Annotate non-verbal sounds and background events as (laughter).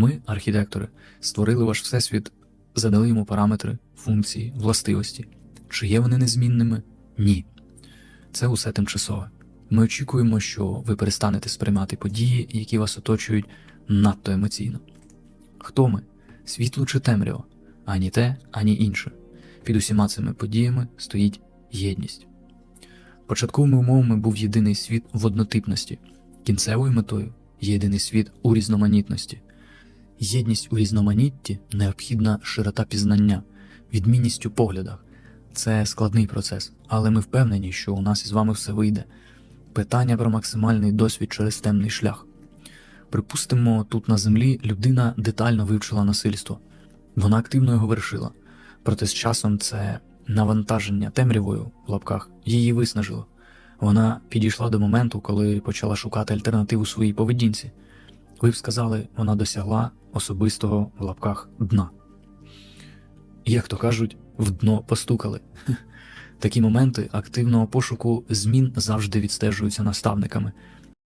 Ми, архітектори, створили ваш всесвіт, задали йому параметри, функції, властивості. Чи є вони незмінними? Ні. Це усе тимчасове. Ми очікуємо, що ви перестанете сприймати події, які вас оточують, надто емоційно. Хто ми? Світло чи темрява? Ані те, ані інше. Під усіма цими подіями стоїть єдність. Початковими умовами був єдиний світ в однотипності, кінцевою метою єдиний світ у різноманітності. Єдність у різноманітті необхідна широта пізнання, відмінність у поглядах. Це складний процес, але ми впевнені, що у нас із вами все вийде. Питання про максимальний досвід через темний шлях. Припустимо, тут на землі людина детально вивчила насильство. Вона активно його вершила. Проте з часом це навантаження темрявою в лапках її виснажило. Вона підійшла до моменту, коли почала шукати альтернативу своїй поведінці. Ви б сказали, вона досягла особистого в лапках дна. Як то кажуть, в дно постукали. (laughs) Такі моменти активного пошуку змін завжди відстежуються наставниками.